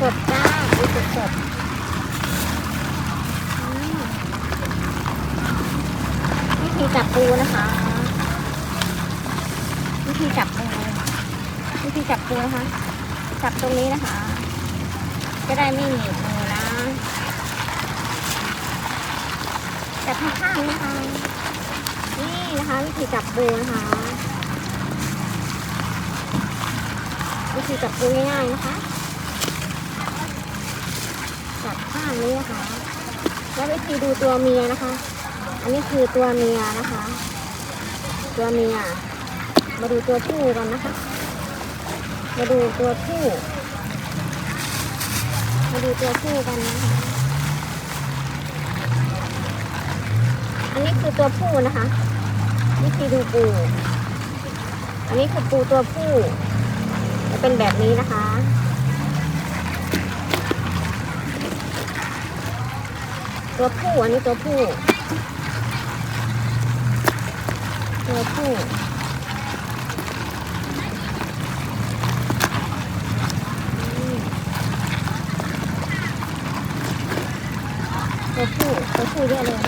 สดๆจ้าปูสดวิธีจับปูนะคะ วิธีจับปูวิธีจับปูนะคะ จับตรงนี้นะคะ จะได้ไม่หนีบมือนะ จับข้างๆนะคะ นี่นะคะวิธีจับปูนะคะ วิธีจับปูง่ายๆนะคะ จับข้างนี้นะคะ แล้ววิธีดูตัวเมียนะคะ อันนี้คือตัวเมียนะคะ ตัวเมีย มาดูตัวผู้กันนะคะ มาดูตัวผู้ มาดูตัวผู้กันนะคะ อันนี้คือตัวผู้นะคะ นี่คือดูปู อันนี้คือปูตัวผู้ จะเป็นแบบนี้นะคะ ตัวผู้อันนี้ตัวผู้ ตัวผู้ตัวผู้ตัวผู้เยอะเลย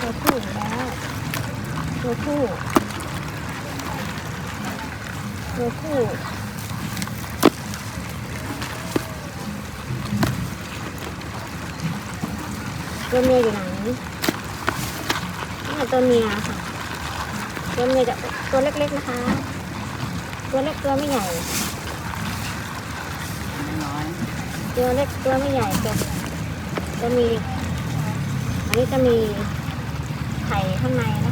ตัวผู้แล้วตัวผู้ตัวผู้ ตัวเมียอยู่ไหนนี่ตัวเมียค่ะ ตัวเมียจะตัวเล็กๆนะคะ ตัวเล็กตัวไม่ใหญ่ตัวเล็กตัวไม่ใหญ่จะจะมี อันนี้จะมีไข่ข้างในนะคะจะ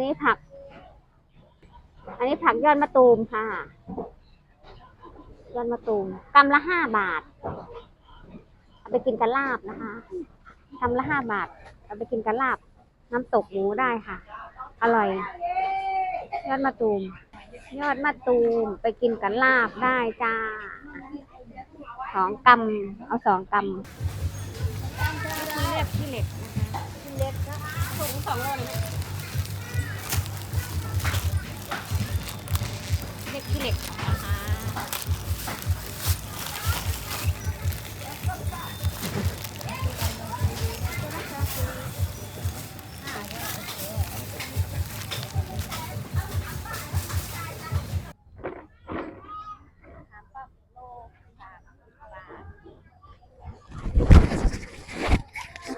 นนี้ผัก อันนี้ผักยอดมะตูมค่ะ ยอดมะตูมกำละห้าบาท เอาไปกินกับลาบนะคะกำละห้าบาท เอาไปกินกับลาบ น้ำตกหมูได้ค่ะ อร่อย ยอดมะตูม ยอดมะตูมไปกินกับลาบได้จ้าสองกำเอาสองกำเรียบขี้เหล็กนะคะขี้เหล็กก็ถุงสองโลเลย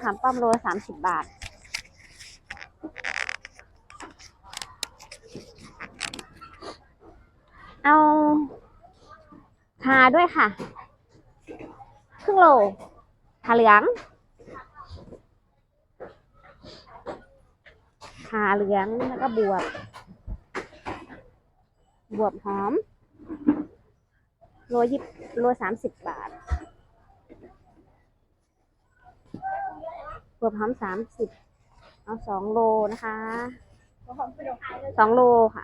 ขามป้อมโลสามสิบบาท เอาขาด้วยค่ะ ครึ่งโลขาเหลืองขาเหลืองแล้วก็บวบบวบหอมโลยิบโลสามสิบบาท บวบหอมสามสิบเอาสองโลนะคะสองโลค่ะ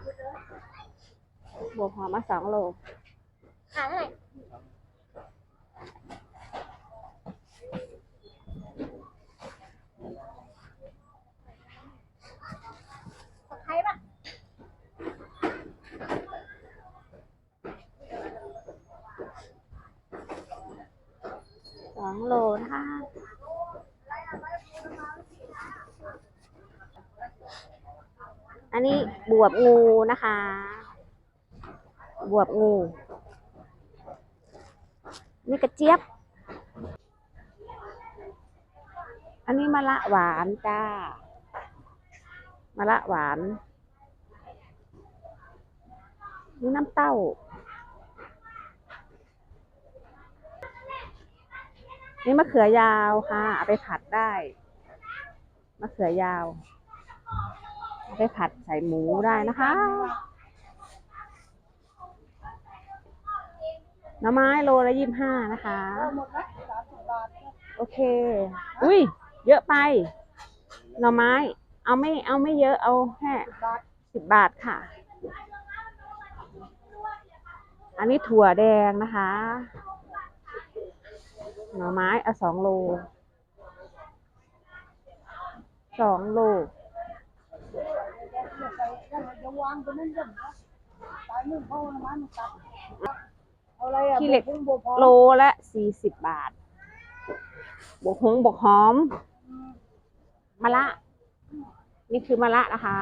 บวบหอมมาสองโลขาเท่าไหร่ตะไคร้ปะสองโลนะคะ อันนี้บวบงูนะคะ บวบงู นี่กระเจี๊ยบ อันนี้มะละหวานจ้ามะละหวานนี่น้ำเต้า นี่มะเขือยาวค่ะ เอาไปผัดได้ มะเขือยาว ไปผัดใส่หมูได้นะคะหน่อไม้โลละยี่สิบห้านะคะ โอเค อุ้ย เยอะไป หน่อไม้ เอาไม่ เอาไม่เยอะ เอาแค่สิบบาทค่ะ อันนี้ถั่วแดงนะคะ หน่อไม้เอาสองโล สองโลจะวางตรงนั้นยังตายนึ่งเข้าน้ำมันตัดเอาอะไรอะขี้เหล็กบุ้งบัวพอโลละสี่สิบบาท บวกหงบวกหอมมะละ นี่คือมะละนะคะ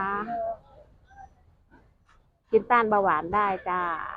กินต้านเบาหวานได้จ้าเ